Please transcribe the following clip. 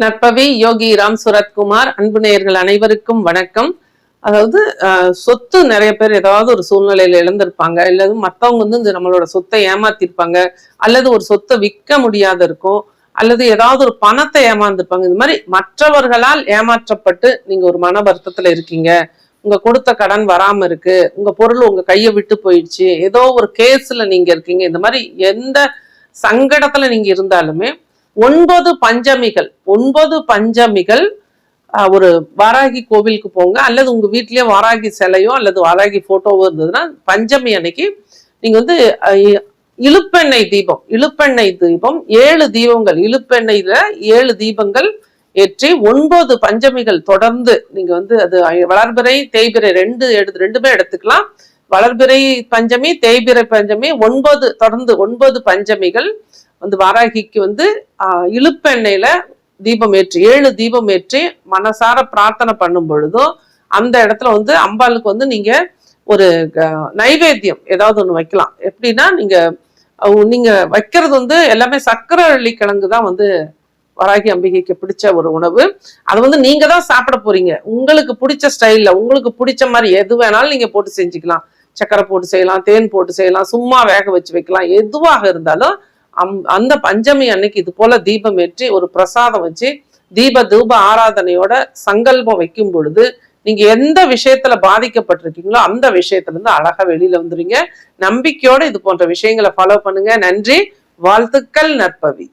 நற்பவி யோகி ராம் சுரத்குமார் அன்பு நேயர்கள் அனைவருக்கும் வணக்கம். அதாவது சொத்து நிறைய பேர் ஏதாவது ஒரு சூழ்நிலையில இழந்திருப்பாங்க. இல்லது மற்றவங்க வந்து இந்த நம்மளோட சொத்தை ஏமாத்திருப்பாங்க. அல்லது ஒரு சொத்தை விற்க முடியாத இருக்கும். அல்லது ஏதாவது ஒரு பணத்தை ஏமாந்துருப்பாங்க. இந்த மாதிரி மற்றவர்களால் ஏமாற்றப்பட்டு நீங்க ஒரு மன வருத்தத்துல இருக்கீங்க. உங்க கொடுத்த கடன் வராம இருக்கு. உங்க பொருள் உங்க கையை விட்டு போயிடுச்சு. ஏதோ ஒரு கேஸ்ல நீங்க இருக்கீங்க. இந்த மாதிரி எந்த சங்கடத்துல நீங்க இருந்தாலுமே ஒன்பது பஞ்சமிகள் ஒன்பது பஞ்சமிகள் ஒரு வாராகி கோவிலுக்கு போங்க. அல்லது உங்க வீட்லேயே வாராகி சிலையோ அல்லது வாராகி போட்டோவோ இருந்ததுன்னா பஞ்சமி அன்னைக்கு நீங்க வந்து இழுப்பெண்ணெய் தீபம் இழுப்பெண்ணெய் தீபம் ஏழு தீபங்கள் இழுப்பெண்ணெயில் ஏழு தீபங்கள் ஏற்றி ஒன்பது பஞ்சமிகள் தொடர்ந்து நீங்க வந்து அது வளர்பிறை தேய்பிறை ரெண்டு எடுத்து ரெண்டுமே எடுத்துக்கலாம். வளர்பிறை பஞ்சமி தேய்பிறை பஞ்சமி ஒன்பது தொடர்ந்து ஒன்பது பஞ்சமிகள் வந்து வாராகிக்கு வந்து இழுப்பெண்ணெயில தீபம் ஏற்றி ஏழு தீபம் ஏற்றி மனசார பிரார்த்தனை பண்ணும் பொழுதும் அந்த இடத்துல வந்து அம்பாளுக்கு வந்து நீங்க ஒரு க- நைவேத்தியம் ஏதாவது ஒன்று வைக்கலாம். எப்படின்னா நீங்க நீங்க வைக்கிறது வந்து எல்லாமே சக்கரவள்ளி கிழங்கு தான் வந்து வராகி அம்பிகைக்கு பிடிச்ச ஒரு உணவு. அது வந்து நீங்க தான் சாப்பிட போறீங்க. உங்களுக்கு பிடிச்ச ஸ்டைல்ல உங்களுக்கு பிடிச்ச மாதிரி எது வேணாலும் நீங்க போட்டு செஞ்சுக்கலாம். சக்கரை போட்டு செய்யலாம் தேன் போட்டு செய்யலாம் சும்மா வேக வச்சு வைக்கலாம். எதுவாக இருந்தாலும் அந்த பஞ்சமி அன்னைக்கு இது போல தீபம் ஏற்றி ஒரு பிரசாதம் வச்சு தீப தூப ஆராதனையோட சங்கல்பம் வைக்கும் பொழுது நீங்க எந்த விஷயத்துல பாதிக்கப்பட்டிருக்கீங்களோ அந்த விஷயத்துல இருந்து அழகா வெளியில வந்துருங்க நம்பிக்கையோட இது போன்ற விஷயங்களை ஃபாலோ பண்ணுங்க. நன்றி. வாழ்த்துக்கள் நற்பவி.